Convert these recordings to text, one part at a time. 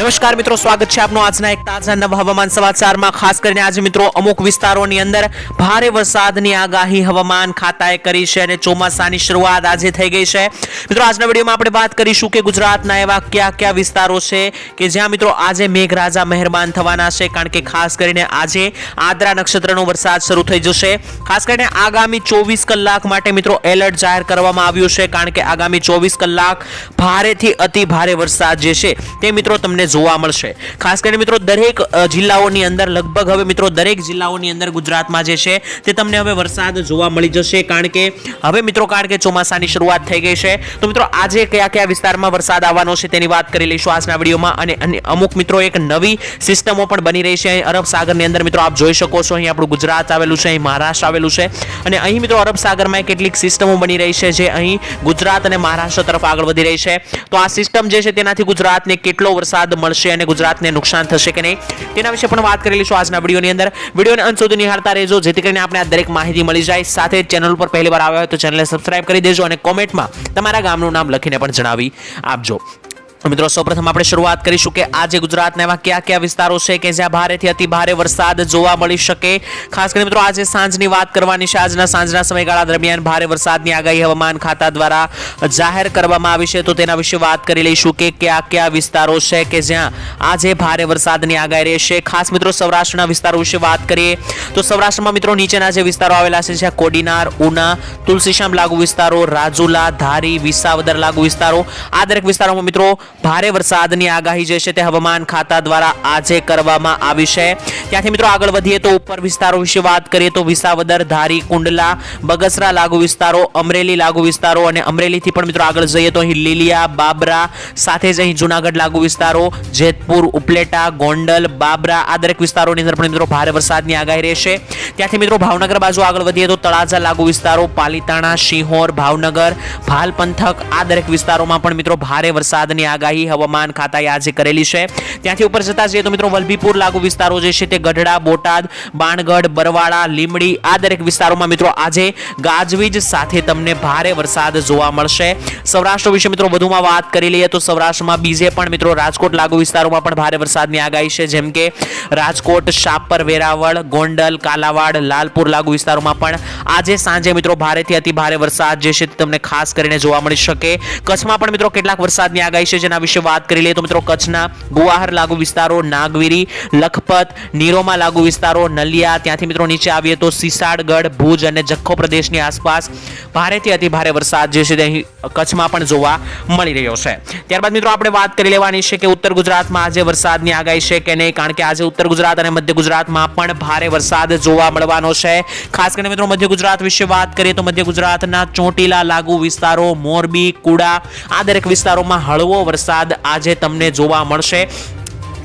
નમસ્કાર મિત્રો, સ્વાગત છે આપનું આજના એક તાજા નવા હવામાન સમાચારમાં. ખાસ કરીને આજે મિત્રો અમુક વિસ્તારોની અંદર ભારે વરસાદની આગાહી હવામાન ખાતાએ કરી છે અને ચોમાસાની શરૂઆત આજે થઈ ગઈ છે. મિત્રો, આજના વિડીયોમાં આપણે વાત કરીશું કે ગુજરાતના એવા કયા કયા વિસ્તારો છે કે જ્યાં મિત્રો આજે મેઘરાજા મહેરબાન થવાના છે, કારણ કે ખાસ કરીને આજે આદ્રા નક્ષત્રનો વરસાદ શરૂ થઈ જશે. ખાસ કરીને આગામી ચોવીસ કલાક માટે મિત્રો એલર્ટ જાહેર કરવામાં આવ્યું છે, કારણ કે આગામી ચોવીસ કલાક ભારેથી અતિ ભારે વરસાદ જે છે તે મિત્રો તમને જોવા મળશે. ખાસ કરીને મિત્રો, દરેક જિલ્લાઓની અંદર, લગભગ હવે મિત્રો, દરેક જિલ્લાઓની અંદર ગુજરાતમાં જે છે, તે તમને હવે વરસાદ જોવા મળી જશે. કારણ કે, હવે મિત્રો, કારણ કે ચોમાસાની શરૂઆત થઈ ગઈ છે, તો મિત્રો, આજે કયા કયા વિસ્તારમાં વરસાદ આવવાનો છે તેની વાત કરી લઈશું આજના વિડીયોમાં. અને અમુક મિત્રો, એક નવી સિસ્ટમો પણ બની રહી છે અરબ સાગરની અંદર. મિત્રો, આપ જોઈ શકો છો, અહીં આપણું ગુજરાત આવેલું છે, અહીં મહારાષ્ટ્ર આવેલું છે. અને અહીં મિત્રો, અરબ સાગરમાં કેટલીક સિસ્ટમો બની રહી છે, જે અહીં ગુજરાત અને મહારાષ્ટ્ર તરફ આગળ વધી રહી છે. તો આ સિસ્ટમ જે છે, તેનાથી ગુજરાતને કેટલો વરસાદ મળશે અને ગુજરાતને નુકસાન થશે કે નહીં? તેના વિશે પણ વાત કરી છું આજના વિડીયોની અંદર. વિડીયોને અંત સુધી નિહાળતા રહેજો, જેથી કરીને આપણે આ દરેક માહિતી મળી જાય. સાથે ચેનલ પર પહેલી વાર આવ્યા હોય તો ચેનલને સબસ્ક્રાઇબ કરી દેજો અને કોમેન્ટમાં તમારા ગામનું નામ લખીને પણ જણાવી આપજો. મિત્રો, સૌપ્રથમ આપણે શરૂઆત કરીશું કે આજે ગુજરાતના એવા કયા કયા વિસ્તારો છે કે જ્યાં ભારેથી અતિ ભારે વરસાદ જોવા મળી શકે. ખાસ કરીને મિત્રો, આજે સાંજની વાત કરવાની છે. આજના સાંજના સમયગાળા દરમિયાન ભારે વરસાદની આગાહી હવામાન ખાતા દ્વારા જાહેર કરવામાં આવી છે. તો તેના વિશે વાત કરી લઈશું કે કયા કયા વિસ્તારો છે કે જ્યાં આજે ભારે વરસાદની આગાહી રહેશે. ખાસ મિત્રો, સૌરાષ્ટ્રના વિસ્તારો વિશે વાત કરીએ તો સૌરાષ્ટ્રમાં મિત્રો, નીચેના જે વિસ્તારો આવેલા છે, જ્યાં કોડીનાર, ઉના, તુલસીશ્યામ લાગુ વિસ્તારો, રાજુલા, ધારી, વિસાવદર લાગુ વિસ્તારો આ દરેક વિસ્તારોમાં મિત્રો ભારે વરસાદની આગાહી જે છે તે હવામાન ખાતા દ્વારા આજે કરવામાં આવી છે. ત્યાંથી મિત્રો આગળ વધીએ તો ઉપર વિસ્તારો વિશે વાત કરીએ તો વિસાવદર, ધારી, કુંડલા, બગસરા લાગુ વિસ્તારો, અમરેલી લાગુ વિસ્તારો અને અમરેલીથી પણ મિત્રો આગળ જઈએ તો અહીં લીલિયા, બાબરા, સાથે જ અહીં જુનાગઢ લાગુ વિસ્તારો, જેતપુર, ઉપલેટા, ગોંડલ, બાબરા, આ દરેક વિસ્તારોની અંદર પણ મિત્રો ભારે વરસાદની આગાહી રહેશે. ત્યાંથી મિત્રો ભાવનગર બાજુ આગળ વધીએ તો તળાજા લાગુ વિસ્તારો, પાલીતાણા, શિહોર, ભાવનગર ભાલ પંથક આ દરેક વિસ્તારોમાં પણ મિત્રો ભારે વરસાદની આગાહી હવામાન ખાતાએ આજે કરેલી છે. ત્યાંથી ઉપર જતા જઈએ તો મિત્રો, વલભીપુર લાગુ વિસ્તારો જે છે તે ગઢડા, બોટાદ, બાણગઢ બરવાડા લીમડી આ દરેક વિસ્તારોમાં મિત્રો, આજે ગાજવીજ સાથે તમને ભારે વરસાદ જોવા મળશે. સૌરાષ્ટ્ર વિશે મિત્રો, વધુમાં વાત કરી લઈએ તો સૌરાષ્ટ્રમાં બીજે પણ મિત્રો, રાજકોટ લાગુ વિસ્તારોમાં પણ ભારે વરસાદની આગાહી છે. જેમ કે રાજકોટ, શાપર, વેરાવળ, ગોંડલ, કાલાવાડ, લાલપુર લાગુ વિસ્તારોમાં પણ આજે સાંજે મિત્રો, ભારેથી અતિ ભારે વરસાદ જે છે તમને ખાસ કરીને જોવા મળી શકે. કચ્છમાં પણ મિત્રો, કેટલાક વરસાદની આગાહી છે જેના વિશે વાત કરી લઈએ તો મિત્રો કચ્છના ગુવાહર લાગુ વિસ્તારો, નાગવીરી, લખપત, નીરોમાં લાગુ વિસ્તારો, નલિયા, ત્યાંથી મિત્રો નીચે આવીએ તો સિસાડગઢ, ભુજ અને જખો પ્રદેશની આસપાસ ભારેથી અતિ ભારે વરસાદ જે છે તે કચ્છમાં પણ જોવા મળી રહ્યો છે. ત્યારબાદ મિત્રો આપણે વાત કરી લેવાની છે કે ઉત્તર ગુજરાતમાં આજે વરસાદની આગાહી છે કે નહીં, કારણ કે આજે ઉત્તર ગુજરાત અને મધ્ય ગુજરાતમાં પણ ભારે વરસાદ જોવા મળવાનો છે. ખાસ કરીને મિત્રો મધ્ય ગુજરાત વિશે વાત કરીએ તો મધ્ય ગુજરાતના ચોટીલા લાગુ વિસ્તારો, મોરબી, કુડા આ દરેક વિસ્તારોમાં હળવો વરસાદ આજે તમને જોવા મળશે.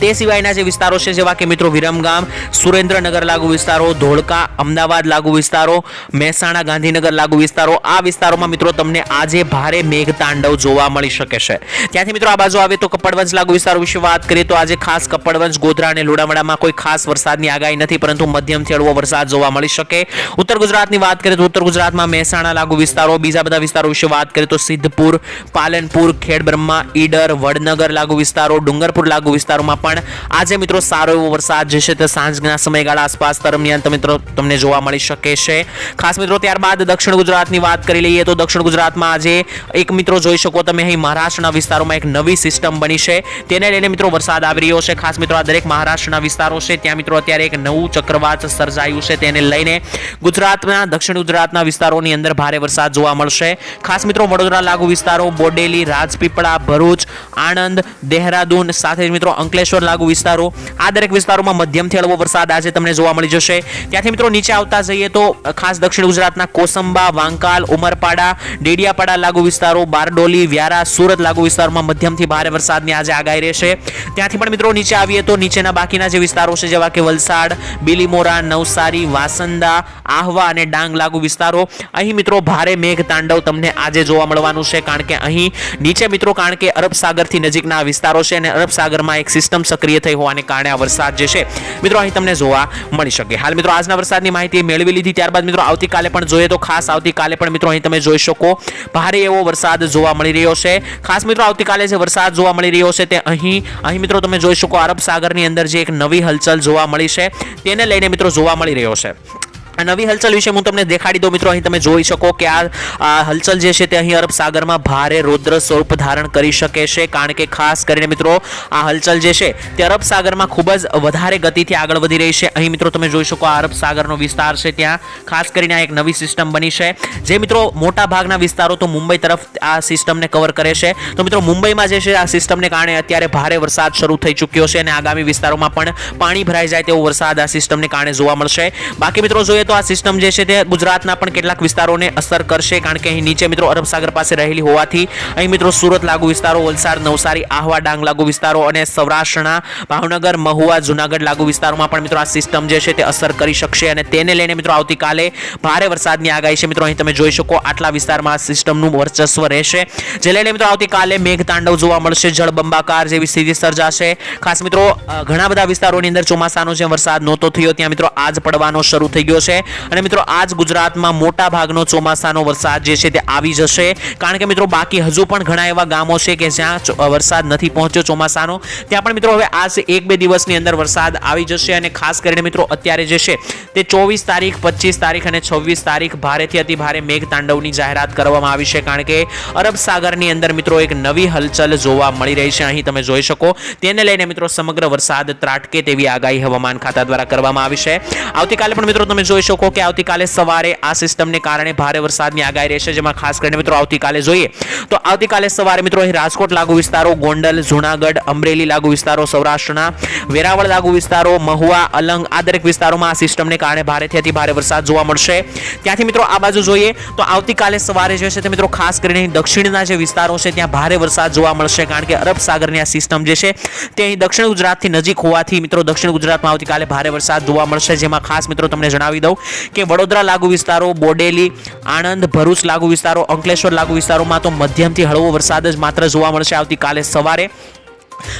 તે સિવાયના જે વિસ્તારો છે, જેવા કે મિત્રો વિરમગામ, સુરેન્દ્રનગર લાગુ વિસ્તારો, ધોળકા, અમદાવાદ લાગુ વિસ્તારો, મહેસાણા, ગાંધીનગર લાગુ વિસ્તારો, આ વિસ્તારોમાં મિત્રો તમને આજે ભારે મેઘતાંડવ જોવા મળી શકે છે. ત્યાંથી મિત્રો આ બાજુ આવે તો કપડવંજ લાગુ વિસ્તારો વિશે વાત કરીએ તો આજે ખાસ કપડવંજ, ગોધરા અને લુણાવાડામાં કોઈ ખાસ વરસાદની આગાહી નથી, પરંતુ મધ્યમથી હળવો વરસાદ જોવા મળી શકે. ઉત્તર ગુજરાતની વાત કરીએ તો ઉત્તર ગુજરાતમાં મહેસાણા લાગુ વિસ્તારો, બીજા બધા વિસ્તારો વિશે વાત કરીએ તો સિદ્ધપુર, પાલનપુર, ખેડબ્રહ્મા, ઈડર, વડનગર લાગુ વિસ્તારો, ડુંગરપુર લાગુ વિસ્તારોમાં પણ આજે મિત્રો સારો એવો વરસાદ જે છે તે સાંજના સમયગાળા આસપાસ દરમિયાન મિત્રો તમને જોવા મળી શકે છે. ખાસ મિત્રો ત્યારબાદ દક્ષિણ ગુજરાતની વાત કરી લઈએ તો દક્ષિણ ગુજરાતમાં આજે એક મિત્રો જોઈ શકો તમે અહીં મહારાષ્ટ્રના વિસ્તારોમાં એક નવી સિસ્ટમ બની છે. તેને લઈને મિત્રો વરસાદ આવી રહ્યો છે. ખાસ મિત્રો આ દરેક મહારાષ્ટ્રના વિસ્તારો છે ત્યાં મિત્રો અત્યારે એક નવું ચક્રવાત સર્જાયું છે. તેને લઈને ગુજરાતના દક્ષિણ ગુજરાતના વિસ્તારોની અંદર ભારે વરસાદ જોવા મળશે. ખાસ મિત્રો વડોદરા લાગુ વિસ્તારો, બોડેલી, રાજપીપળા, ભરૂચ, આણંદ, દેહરાદૂન સાથે મિત્રો અંકલેશ્વર લાગુ વિસ્તારો. આ દરેક વિસ્તારોમાં મધ્યમથી હળવો વરસાદ આજે તમને જોવા મળી જશે. ત્યાંથી મિત્રો નીચે આવતા જઈએ તો ખાસ દક્ષિણ ગુજરાતના કોસંબા, વાંકાલ, ઉમરપાડા, ડેડિયાપાડા લાગુ વિસ્તારો, બારડોલી, વ્યારા, સુરત લાગુ વિસ્તારોમાં મધ્યમથી ભારે વરસાદની આજે આગાહી રહેશે. ત્યાંથી પણ મિત્રો નીચે આવીએ તો નીચેના બાકીના જે વિસ્તારો છે, જેવા કે વલસાડ, બિલીમોરા, નવસારી, વાસંદા, આહવા અને ડાંગ લાગુ વિસ્તારો. અહીં મિત્રો ભારે મેઘ તાંડવ તમને આજે જોવા મળવાનું છે, કારણ કે અહીં નીચે મિત્રો, કારણ કે અરબ સાગરથી નજીકના વિસ્તારો છે અને અરબ સાગરમાં એક સિસ્ટમ સક્રિય થઈ હોવાને કારણે આ વરસાદ જે છે, મિત્રો અહીં તમને જોવા મળી શકે. હાલ મિત્રો આજના વરસાદની માહિતી મેળવી લીધી, ત્યારબાદ મિત્રો આવતીકાલે પણ જોઈએ તો ખાસ આવતીકાલે પણ મિત્રો અહીં તમે જોઈ શકો, ભારે એવો વરસાદ જોવા મળી રહ્યો છે. ખાસ મિત્રો આવતીકાલે જે વરસાદ જોવા મળી રહ્યો છે તે અહીં અહીં મિત્રો તમે જોઈ શકો, અરબ સાગરની અંદર જે એક નવી હલચલ જોવા મળી છે, તેને લઈને મિત્રો જોવા મળી રહ્યો છે. આ નવી હલચલ વિશે હું તમને દેખાડી દઉં મિત્રો. અહીં તમે જોઈ શકો કે આ હલચલ જે છે તે અહીં અરબ સાગરમાં ભારે રૌદ્ર સ્વરૂપ ધારણ કરી શકે છે. કારણ કે ખાસ કરીને મિત્રો, આ હલચલ જે છે તે અરબ સાગરમાં ખૂબ જ વધારે ગતિથી આગળ વધી રહી છે. અહીં મિત્રો તમે જોઈ શકો આ અરબ સાગરનો વિસ્તાર છે ત્યાં. ખાસ કરીને આ એક નવી સિસ્ટમ બની છે. જે મિત્રો મોટા ભાગના વિસ્તારો તો મુંબઈ તરફ આ સિસ્ટમને કવર કરે છે. તો મિત્રો મુંબઈમાં જે છે આ સિસ્ટમને કારણે અત્યારે ભારે વરસાદ શરૂ થઈ ચૂક્યો છે અને આગામી વિસ્તારોમાં પણ પાણી ભરાઈ જાય તેવો વરસાદ આ સિસ્ટમને કારણે જોવા મળશે. બાકી મિત્રો જોઈએ તો આ સિસ્ટમ જે છે તે ગુજરાતના પણ કેટલાક વિસ્તારોને અસર કરશે, કારણ કે અહીં નીચે મિત્રો અરબ સાગર પાસે રહેલી હોવાથી અહીં મિત્રો સુરત લાગુ વિસ્તારો, વલસાડ, નવસારી, આહવા, ડાંગ લાગુ વિસ્તારો અને સૌરાષ્ટ્રના ભાવનગર, મહુવા, જુનાગઢ લાગુ વિસ્તારોમાં પણ મિત્રો આ સિસ્ટમ જે છે તે અસર કરી શકશે અને તેને લઈને મિત્રો આવતીકાલે ભારે વરસાદની આગાહી છે. મિત્રો અહીં તમે જોઈ શકો આટલા વિસ્તારમાં આ સિસ્ટમનું વર્ચસ્વ રહેશે, જે લઈને મિત્રો આવતીકાલે મેઘતાંડવ જોવા મળશે, જળબંબાકાર જેવી સ્થિતિ સર્જાશે. ખાસ મિત્રો ઘણા બધા વિસ્તારોની અંદર ચોમાસાનો જે વરસાદ નહોતો થયો, ત્યાં મિત્રો આજ પડવાનો શરૂ થઈ ગયો છે. અને મિત્રો, આજ ગુજરાતમાં મોટા ભાગનો ચોમાસાનો વરસાદ જે છે તે આવી જશે. કારણ કે મિત્રો, બાકી હજુ પણ ઘણા એવા ગામો છે કે જ્યાં વરસાદ નથી પહોંચ્યો ચોમાસાનો. ત્યાં પણ મિત્રો, હવે આજ એક બે દિવસની અંદર વરસાદ આવી જશે અને ખાસ કરીને મિત્રો, અત્યારે જે છે તે ચોવીસ તારીખ, પચીસ તારીખ અને છવ્વીસ તારીખ ભારેથી અતિ ભારે મેઘ તાંડવની જાહેરાત કરવામાં આવી છે. કારણ કે અરબ સાગરની અંદર મિત્રો, એક નવી હલચલ જોવા મળી રહી છે. અહીં તમે જોઈ શકો. તેને લઈને મિત્રો, સમગ્ર વરસાદ ત્રાટકે તેવી આગાહી હવામાન ખાતા દ્વારા કરવામાં આવી છે. આવતીકાલે પણ મિત્રો, તમે જોઈ શકો કે આવતીકાલે સવારે આ સિસ્ટમને કારણે ભારે વરસાદની આગાહી રહેશે, જેમાં ખાસ કરીને મિત્રો આવતીકાલે જોઈએ તો આવતીકાલે સવારે મિત્રો અહીં રાજકોટ લાગુ વિસ્તારો, ગોંડલ, જુનાગઢ, અમરેલી લાગુ વિસ્તારો, સૌરાષ્ટ્રના, વેરાવળ લાગુ વિસ્તારો, મહુવા, અલંગ આ દરેક વિસ્તારોમાં આ સિસ્ટમને કારણે ભારેથી અતિ ભારે વરસાદ જોવા મળશે. ત્યાંથી મિત્રો આ બાજુ જોઈએ તો આવતીકાલે સવારે જે છે તે મિત્રો ખાસ કરીને દક્ષિણના જે વિસ્તારો છે ત્યાં ભારે વરસાદ જોવા મળશે, કારણ કે અરબ સાગરની આ સિસ્ટમ જે છે તે અહીં દક્ષિણ ગુજરાતથી નજીક હોવાથી મિત્રો દક્ષિણ ગુજરાતમાં આવતીકાલે ભારે વરસાદ જોવા મળશે, જેમાં ખાસ મિત્રો તમને જણાવી દઉં કે વડોદરા લાગુ વિસ્તારો, બોડેલી, આણંદ, ભરૂચ લાગુ વિસ્તારો, અંકલેશ્વર લાગુ વિસ્તારોમાં તો મધ્યમથી હળવો વરસાદ જ માત્ર જોવા મળશે આવતીકાલે સવારે.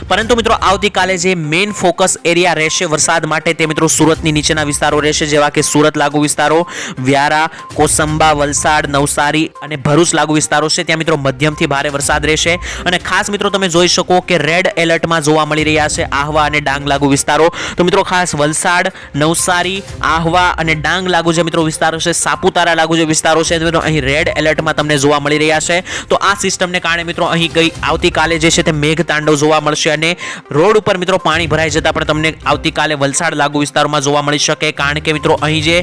પરંતુ મિત્રો, આવતીકાલે જે મેઇન ફોકસ એરિયા રહેશે વરસાદ માટે તે મિત્રો સુરતની નીચેના વિસ્તારો રહેશે, જેવા કે સુરત લાગુ વિસ્તારો, વ્યારા, કોસંબા, વલસાડ, નવસારી અને ભરૂચ લાગુ વિસ્તારો છે. ત્યાં મિત્રો મધ્યમથી ભારે વરસાદ રહેશે. અને ખાસ મિત્રો, તમે જોઈ શકો કે રેડ એલર્ટમાં જોવા મળી રહ્યા છે આહવા અને ડાંગ લાગુ વિસ્તારો. તો મિત્રો, ખાસ વલસાડ, નવસારી, આહવા અને ડાંગ લાગુ જે મિત્રો વિસ્તારો છે, સાપુતારા લાગુ જે વિસ્તારો છે, મિત્રો, અહીં રેડ એલર્ટમાં તમને જોવા મળી રહ્યા છે. તો આ સિસ્ટમને કારણે મિત્રો, અહીં ગઈ આવતીકાલે જે છે તે મેઘ તાંડવ જોવા મળશે અને રોડ ઉપર મિત્રો પાણી ભરાઈ જતા પણ તમને આવતીકાલે વલસાડ લાગુ વિસ્તારોમાં જોવા મળી શકે. કારણ કે મિત્રો અહીં જે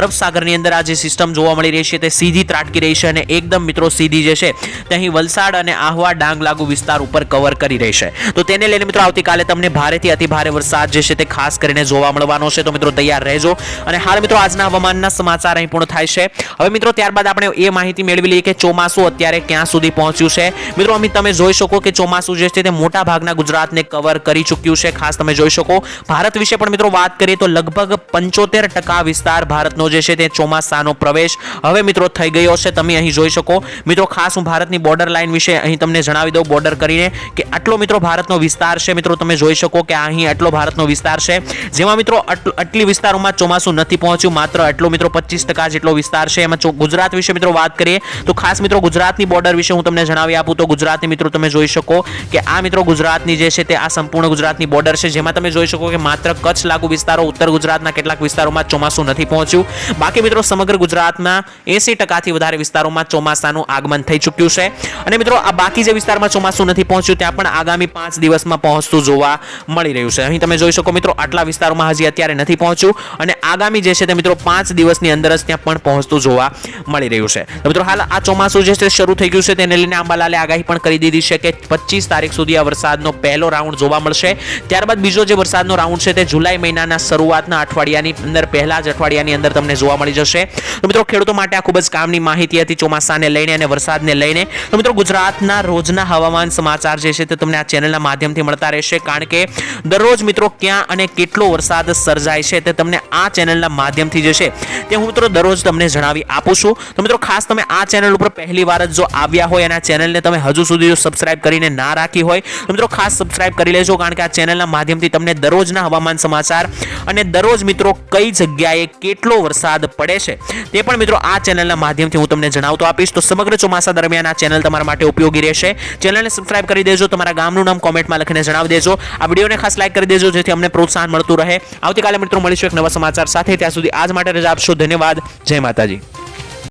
અરબ સાગરની અંદર આ જે સિસ્ટમ જોવા મળી રહી છે તે સીધી ત્રાટકી રહી છે અને એકદમ મિત્રો સીધી જે છે તે અહીં વલસાડ અને આહવા ડાંગ લાગુ વિસ્તાર ઉપર કવર કરી રહી છે. તો તેને લઈને મિત્રો આવતીકાલે તમને ભારેથી અતિ ભારે વરસાદ જે છે તે ખાસ કરીને જોવા મળવાનો છે. તો મિત્રો તૈયાર રહેજો. અને હાલ મિત્રો આજના હવામાનના સમાચાર અહીં પૂર્ણ થાય છે. હવે મિત્રો ત્યારબાદ આપણે એ માહિતી મેળવી લઈએ કે ચોમાસું અત્યારે ક્યાં સુધી પહોંચ્યું છે. મિત્રો અમે તમે જોઈ શકો કે ચોમાસું જે છે તે મોટા ભાગના ગુજરાતને કવર કરી ચૂક્યું છે. ખાસ તમે જોઈ શકો. ભારત વિશે પણ મિત્રો વાત કરીએ તો લગભગ પંચોતેર ટકા વિસ્તાર ભારતનો જે છે તે ચોમાસાનો પ્રવેશ હવે મિત્રો થઈ ગયો છે. તમે અહીં જોઈ શકો. મિત્રો ખાસ હું ભારતની બોર્ડર લાઇન વિશે અહીં તમને જણાવી દઉં બોર્ડર કરીને કે આટલો મિત્રો ભારતનો વિસ્તાર છે. મિત્રો તમે જોઈ શકો કે અહીં આટલો ભારતનો વિસ્તાર છે. જેમાં મિત્રો આટલ- વિસ્તારોમાં ચોમાસું નથી પહોંચ્યું. માત્ર આટલો મિત્રો પચીસ ટકા જેટલો વિસ્તાર છે. એમાં ગુજરાત વિશે મિત્રો વાત કરીએ તો ખાસ મિત્રો ગુજરાતની બોર્ડર વિશે હું તમને જણાવી આપું તો ગુજરાતની મિત્રો તમે જોઈ શકો કે આ મિત્રો ગુજરાતની જે છે તે આ સંપૂર્ણ ગુજરાતની બોર્ડર છે, જેમાં તમે જોઈ શકો કે માત્ર કચ્છ લાગુ વિસ્તારો, ઉત્તર ગુજરાતના કેટલાક વિસ્તારોમાં ચોમાસું નથી પહોંચ્યું. બાકી મિત્રો, સમગ્ર ગુજરાતના એસી ટકાથી વધારે વિસ્તારોમાં ચોમાસાનું આગમન થઈ ચૂક્યું છે. અને મિત્રો, આ બાકી જે વિસ્તારમાં ચોમાસું નથી પહોંચ્યું, ત્યાં પણ આગામી પાંચ દિવસમાં પહોંચતું જોવા મળી રહ્યું છે. અહીં તમે જોઈ શકો મિત્રો, આટલા વિસ્તારોમાં હજી અત્યારે નથી પહોંચ્યું અને આગામી જે છે તે મિત્રો, પાંચ દિવસની અંદર જ ત્યાં પણ પહોંચતું જોવા મળી રહ્યું છે. તો મિત્રો, હાલ આ ચોમાસું જે છે શરૂ થઈ ગયું છે, તેને લઈને આંબાલાલે આગાહી પણ કરી દીધી છે કે પચીસ તારીખ સુધી આ વરસાદનો પહેલો રાઉન્ડ જોવા મળશે. ત્યારબાદ બીજો જે વરસાદનો રાઉન્ડ છે તે જુલાઈ મહિનાના શરૂઆતના અઠવાડિયાની અંદર, પહેલા જ અઠવાડિયાની અંદર તમને જોવા મળી જશે. તો મિત્રો, ખેડૂતો માટે આ ખૂબ જ કામની માહિતી હતી ચોમાસાને લઈને અને વરસાદને લઈને. તો મિત્રો, ગુજરાતના રોજના હવામાન સમાચાર જે છે તે તમને આ ચેનલના માધ્યમથી મળતા રહેશે. કારણ કે દરરોજ મિત્રો, ક્યાં અને કેટલો વરસાદ સર્જાય છે તે તમને આ ચેનલના માધ્યમથી જે છે તે હું મિત્રો દરરોજ તમને જણાવી આપું છું. તો મિત્રો, ખાસ તમે આ ચેનલ ઉપર પહેલી વાર જ આવ્યા હોય અને આ ચેનલને તમે હજુ સુધી જો સબસ્ક્રાઇબ કરીને ના રાખી હોય તો મિત્રો ખાસ સબસ્ક્રાઇબ કરી લેજો, કારણ કે આ ચેનલના માધ્યમથી તમને દરરોજના હવામાન સમાચાર અને દરરોજ મિત્રો કઈ જગ્યાએ કેટલો વરસાદ પડે છે, તે પણ મિત્રો આ ચેનલના માધ્યમથી હું તમને જણાવતો આપીશ. તો સમગ્ર ચોમાસા દરમિયાન આ ચેનલ તમારા માટે ઉપયોગી રહેશે. ચેનલને સબસ્ક્રાઇબ કરી દેજો, તમારા ગામનું નામ કોમેન્ટમાં લખીને જણાવી દેજો. આ વિડીયોને ખાસ લાઇક કરી દેજો, જેથી અમને પ્રોત્સાહન મળતું રહે. આવતીકાલે મિત્રો મળીશું એક નવા સમાચાર સાથે. ત્યાં સુધી આજ માટે રજા આપશો. ધન્યવાદ. જય માતાજી.